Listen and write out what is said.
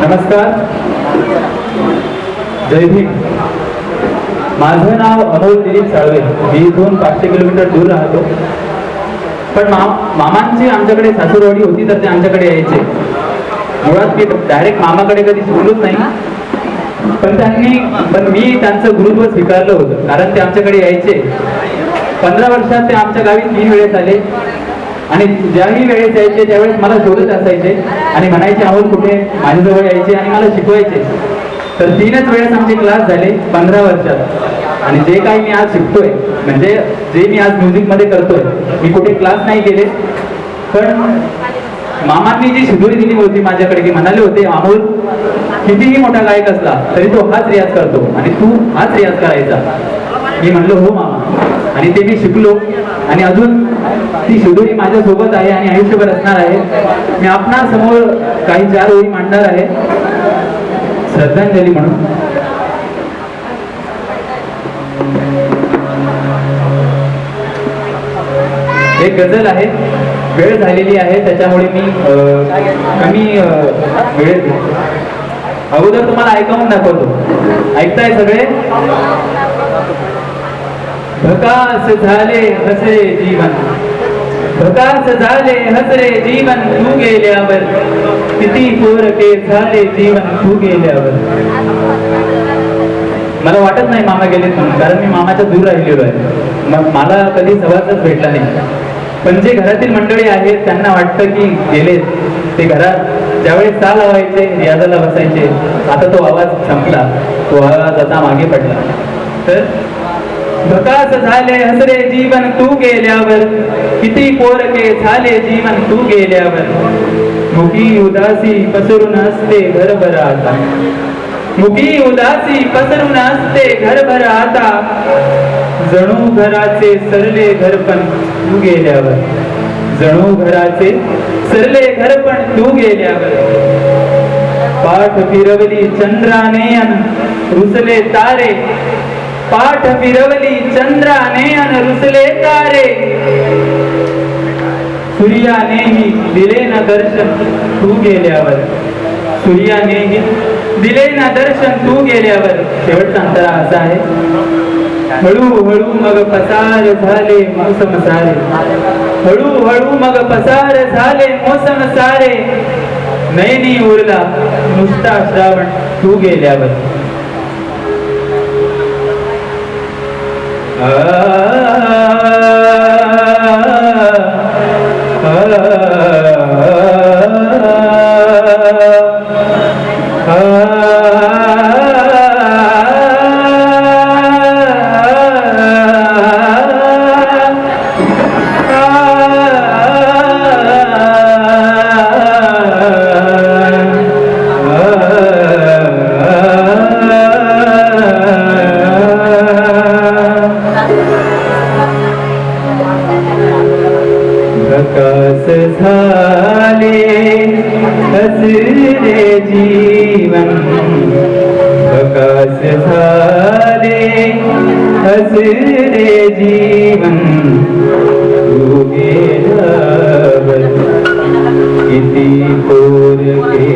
नमस्कार. जय भीम. माझं नाव अमोल दिलीप साळवे. मी इथून पाचशे किलोमीटर दूर राहतो. पण मा मामांची आमच्याकडे सासूरवाडी होती तर ते आमच्याकडे यायचे. मुळात मी डायरेक्ट मामाकडे कधी बोलूच नाही. पण त्यांनी पण मी त्यांचं गुरुत्व स्वीकारलं होतं. कारण ते आमच्याकडे यायचे. पंधरा वर्षात ते आमच्या गावी तीन वेळेस आले. आणि ज्याही वेळेस यायचे त्यावेळेस मला शोधत असायचे आणि म्हणायचे आहोत कुठे? माझ्याजवळ यायचे आणि मला शिकवायचे. तर तीनच वेळेस आमचे क्लास झाले पंधरा वर्षात. आणि जे काही मी आज शिकतोय म्हणजे जे मी आज म्युझिकमध्ये करतोय मी कुठे क्लास नाही केले. पण मामांनी जी शिदोरी दिली होती माझ्याकडे की म्हणाले होते अमोल कितीही मोठा गायक असला तरी तो हाच रियाज करतो आणि तू हाच रियाज करायचा. मी म्हणलो हो मामा. आणि ते मी शिकलो. आणि अजून ती शिदोरी माझ्या सोबत आहे आणि आयुष्यभर असणार आहे. मी आपणा समोर काही चार ओळी मांडणार आहे. श्रद्धांजली म्हणून. एक गझल आहे. वेळ झालेली आहे. त्याच्यामुळे मी अं, कमी वेळ वेळेत अगोदर तुम्हाला ऐकावून दाखवतो. ऐकताय सगळे? भकास झाले हसरे जीवन. प्रकाश झाले हसरे जीवन तू गेल्यावर किती पोरके झाले जीवन तू गेल्यावर मला वाटत नाही मामा गेले म्हणून कारण मी मामाच्या दूर राहिलेलो आहे. मग मला कधी सहवासच भेटला नाही. पण जे घरातील मंडळी आहेत त्यांना वाटतं की गेलेत. ते घरात ज्यावेळेस ताल लावायचे रियाजाला बसायचे आता तो आवाज संपला. तो आवाज आता मागे पडला. तर प्रकाश झाले हसरे जीवन तू गेल्यावर. किती पोरके झाले जीवन तू गेल्यावर. मुखी उदासी पसरून असते घरभर आता. मुखी उदासी पसरून असते घरभर आता. जणू घराचे सरले घर पण तू गेल्यावर. जणू घराचे सरले घर पण तू गेल्यावर. पाठ फिरवली चंद्राने रुसले तारे. पाठ फिरवली चंद्राने अन रुसले तारे. सूर्यानेही दिले ना दर्शन तू गेल्यावर. सूर्यानेही दिले ना दर्शन तू गेल्यावर. शेवटचा अंतरा असा आहे. हळूहळू मग पसार झाले मोसम सारे. हळूहळू मग पसार झाले मोसम सारे. नैनी उरला नुसता श्रावण तू गेल्यावर. Ah. ah. ah. प्रकाश झाले हसरे जीवन. प्रकाश झाले हसरे जीवन. तू गेल्यावर किती पोरके